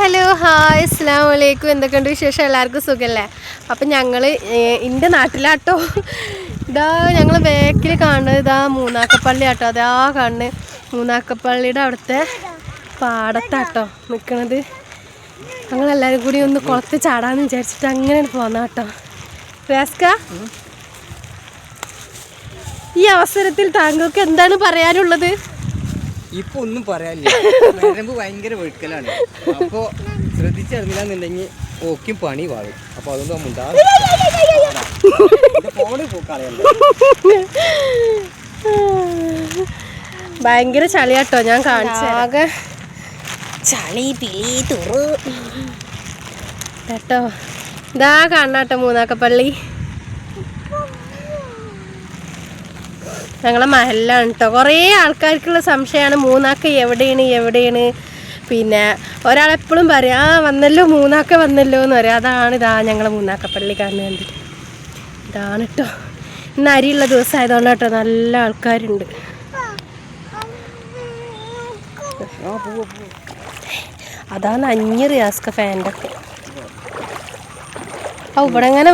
Hello hi അസ്സാം വലൈക്കും എന്തൊക്കെയുണ്ട് വിശേഷം? എല്ലാവർക്കും സുഖമല്ലേ അപ്പം ഞങ്ങൾ എന്റെ നാട്ടിലാട്ടോ. ഇതാ ഞങ്ങൾ ബേക്കിൽ കാണുന്നത്. ഇതാ മൂന്നാക്കപ്പള്ളി ആട്ടോ. അതാ കാണുന്നത് മൂന്നാക്കപ്പള്ളിയുടെ അവിടുത്തെ പാടത്താട്ടോ നിൽക്കണത് ഞങ്ങളെല്ലാവരും കൂടി ഒന്ന് കുളത്ത് ചാടാന്ന് വിചാരിച്ചിട്ട് അങ്ങനെ പോന്ന കേട്ടോ രാസ്ക? ഈ അവസരത്തിൽ താങ്കൾക്ക് എന്താണ് പറയാനുള്ളത്? ഇപ്പൊ ഒന്നും പറയാനില്ല. നരമ്പ് ഭയങ്കര വെഴുക്കലാണ് അപ്പൊ ശ്രദ്ധിച്ചറിഞ്ഞില്ലെന്നുണ്ടെങ്കിൽ ഓക്കും പണി വാഴും. അപ്പൊ അതൊന്നും മുണ്ടാ ഫോണ് കളയല്ലോ ഭയങ്കര ചളിയാട്ടോ ഞാൻ കാണിച്ചാകെ ചളി പിളി തുറു. കേട്ടോ. ഇതാ കാണാട്ടോ മൂന്നാക്കപ്പള്ളി. ഞങ്ങളെ മഹലാണ് കേട്ടോ കുറേ ആൾക്കാർക്കുള്ള സംശയമാണ് മൂന്നാക്ക എവിടെയാണ് എവിടെയാണ്? പിന്നെ ഒരാളെപ്പോഴും പറയും ആ വന്നല്ലോ മൂന്നാക്ക വന്നല്ലോ എന്ന് പറയും. അതാണ് ഇതാ ഞങ്ങളെ മൂന്നാക്കപ്പള്ളി കാണുന്നത് കണ്ടിട്ട്. ഇതാണ് കേട്ടോ ഇന്ന് അരിയുള്ള ദിവസമായതുകൊണ്ട് കേട്ടോ നല്ല ആൾക്കാരുണ്ട്. അതാണ് അഞ്ഞ് റിയാസ്ക ഫാന്റെ ഓ ഇവിടെ എങ്ങനെ?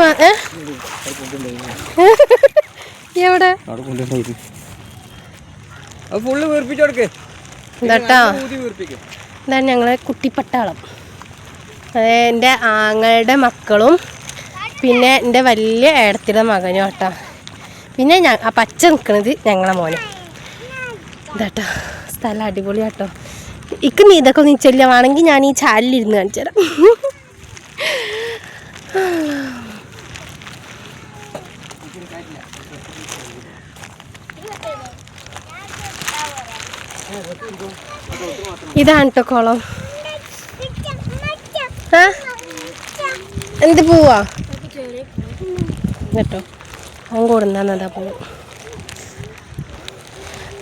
എവിടെ? വീർപ്പിക്കും. ഇതാണ് ഞങ്ങളെ കുട്ടിപ്പട്ടാളം. എന്റെ എന്റെ ആങ്ങളുടെ മക്കളും പിന്നെ എന്റെ വലിയ ഏടത്തിയുടെ മകനും കേട്ടോ പിന്നെ ഞാൻ ആ പച്ച നിൽക്കുന്നത് ഞങ്ങളെ മോനെ. ഇതാട്ടോ സ്ഥലം അടിപൊളിയാട്ടോ. ഇക്ക് നീതൊക്കെ ഒന്നും ചെല്ല വേണമെങ്കിൽ ഞാൻ ഈ ചാലിലിരുന്ന് കാണിച്ചു തരാം ഇതാണ് കേട്ടോ കുളം. എന്ത് പോവാ? കേട്ടോ അവൻ കൂടുന്നതാ പോവും.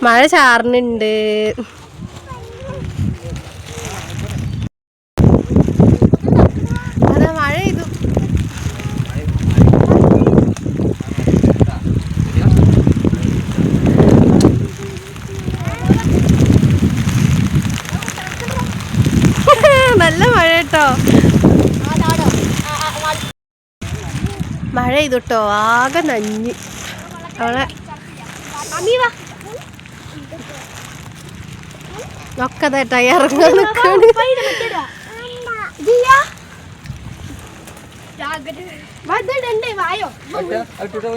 മഴ ചാറുന്നുണ്ട് അതാ മഴ ചെയ്തു നല്ല മഴ ചെയ്തുട്ടോ ആകെ നഞ്ഞ്. അവളെ ഒക്കെ തേട്ടാ ഇറങ്ങാൻ നിൽക്കാണ്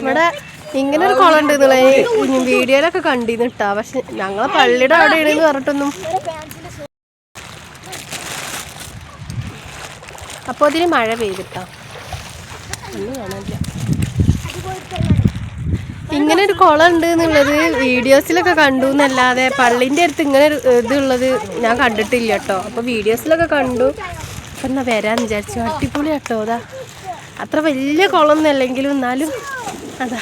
ഇവിടെ ഇങ്ങനെ ഒരു കുളം ഉണ്ട് വീഡിയോയിലൊക്കെ കണ്ടിന്നിട്ടാ പക്ഷെ ഞങ്ങളെ പള്ളിയുടെ അവിടെ അവിടെയാണെന്ന് പറഞ്ഞിട്ടൊന്നും അപ്പോൾ അതിന് മഴ പെയ്തിട്ടോ? ഒന്നും ഇങ്ങനെ ഒരു കുളം ഉണ്ട് എന്നുള്ളത് വീഡിയോസിലൊക്കെ കണ്ടു എന്നല്ലാതെ പള്ളിന്റെ അടുത്ത് ഇങ്ങനെ ഒരു ഇതുള്ളത് ഞാൻ കണ്ടിട്ടില്ല കേട്ടോ. അപ്പോൾ വീഡിയോസിലൊക്കെ കണ്ടു. അപ്പം എന്നാൽ വരാൻ വിചാരിച്ചു. അടിപൊളി കേട്ടോ അതാ. അത്ര വലിയ കുളം ഒന്നല്ലെങ്കിലും എന്നാലും അതാ.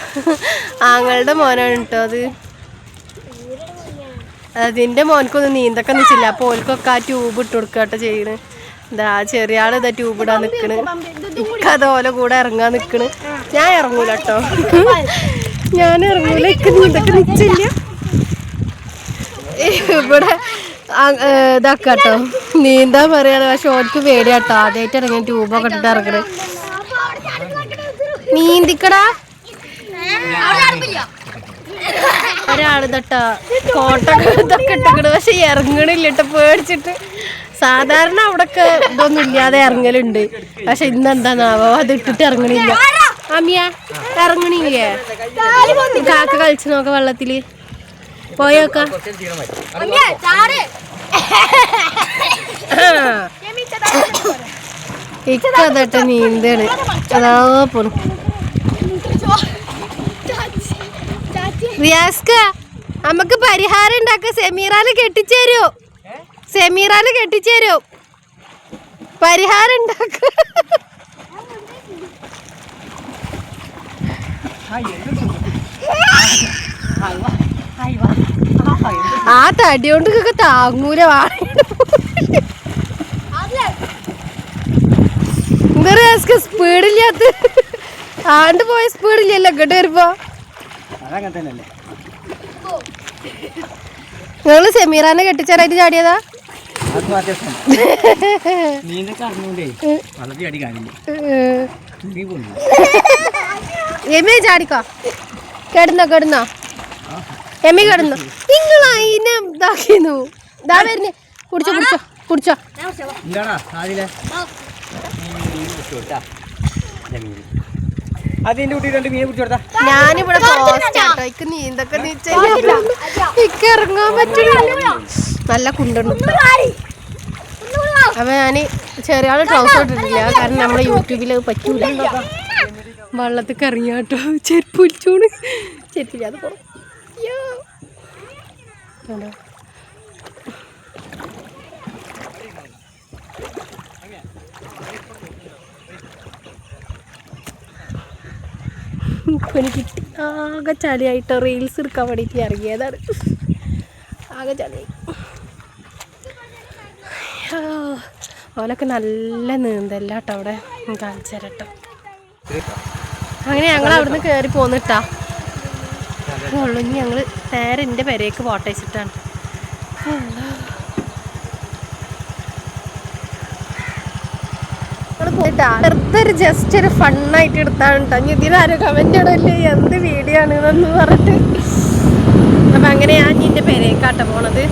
ആങ്ങളുടെ മോനാണ് കേട്ടോ അത്. അതിന്റെ മോനക്കൊന്നും നീന്തൊക്കെ നിച്ചില്ല അപ്പോൾ ഓൽക്കൊക്കെ ആ ട്യൂബ് ഇട്ട് കൊടുക്കുക കേട്ടോ ചെയ്യണ്. ഇതാ ചെറിയ ആൾ ഇതാ ട്യൂബ് ഇടാൻ നിക്കണ്. അതോലെ കൂടെ ഇറങ്ങാൻ നിക്കണ്. ഞാൻ ഇറങ്ങൂല കേട്ടോ ഞാൻ ഇറങ്ങൂല. നിച്ചില്ല. ഇവിടെ ഇതാക്കാട്ടോ. നീന്താൻ പറയാതെ പക്ഷെ ഓർക്ക് പേടിയാട്ടോ. ആദ്യമായിട്ട് ഇറങ്ങി ട്യൂബൊക്കെ ഇട്ടിട്ട് ഇറങ്ങണേ. നീന്തിക്കടാ. ഒരാൾ തൊട്ടാ കോട്ടൊക്കെ ഇതൊക്കെ ഇട്ടിക്കണ്. പക്ഷെ ഇറങ്ങണില്ല കേട്ടോ പേടിച്ചിട്ട്. സാധാരണ അവിടൊക്കെ ഇതൊന്നും ഇല്ലാതെ ഇറങ്ങലുണ്ട്. പക്ഷെ ഇന്നെന്താന്നാവോ അത് ഇട്ടിട്ട് ഇറങ്ങണില്ല. അമ്മിയ ഇറങ്ങണില്ലേ? കാക്ക കളിച്ചു നോക്ക വെള്ളത്തിൽ. പോയോക്ക ഇക്കതട്ടെ നീന്താണ്. അതാ പോണു. റിയാസ്ക നമുക്ക് പരിഹാരം ഉണ്ടാക്ക. സെമീറാൽ കെട്ടിച്ചേരോ. സെമീറാൽ കെട്ടിച്ചേരും. പരിഹാരം ഉണ്ടാക്ക ആ തടി കൊണ്ട് ഇതൊക്കെ താങ്ങൂല എന്താ സ്പീഡില്ലാത്ത. ആണ്ട് പോയ സ്പീഡില്ലല്ലോ ഇങ്ങോട്ട് വരുമ്പോ. നിങ്ങൾ സെമീറാനെ കെട്ടിച്ചേരായിട്ട് ചാടിയതാ? എമ്മി ചാടിക്കോ. കിടന്നോ കിടന്നോ? എമ്മി കിടന്നോ? നിങ്ങൾ അതിനെ ഇതാക്കിന്നു. ഇതാ വരുന്നേ. കുടിച്ചോ കുടിച്ചോ കുടിച്ചോ. അതിന്റെ കുട്ടി രണ്ട് മീനെ പിടിച്ചു കൊടുത്താ. ഞാനിവിടെ നീന്തൊക്കെ ഇറങ്ങാൻ പറ്റില്ല. നല്ല കുണ്ടുണ്ട്. അപ്പൊ ഞാൻ ചെറിയ ആൾ ട്രൗസർ ഇട്ടിട്ടില്ല. കാരണം നമ്മുടെ യൂട്യൂബിൽ അത് പറ്റൂല. വെള്ളത്തിൽ കറിയാട്ടോ ചെരുപ്പ് പിടിച്ചോണ് ചെരുപ്പില്ലാതെ പോണം. കിട്ടി ആകെ ചളിയായിട്ട് റീൽസ് എടുക്കാൻ വേണ്ടിയിട്ട് ഇറങ്ങിയതാണ്. ആകെ ആ, ഓലൊക്കെ നല്ല നീന്തല്ല കേട്ടോ അവിടെ കാണിച്ചു തരട്ടോ. അങ്ങനെ ഞങ്ങൾ അവിടുന്ന് കയറി പോന്നിട്ടാ. ഉള്ളു. ഞങ്ങൾ നേരെ എന്റെ പെരേക്ക് ഫോട്ടോ പോയിട്ടാ ഒരു ജസ്റ്റ് ഒരു ഫണ്ണായിട്ട് എടുത്താണ് കേട്ടോ ഇനി ഇതിലാരും കമന്റ് ഇടല്ലേ? എന്ത് വീഡിയോ ആണ് ഇതെന്ന് പറഞ്ഞിട്ട്. അപ്പം അങ്ങനെ ഞാൻ എന്റെ പേരേക്കാട്ട പോണത്.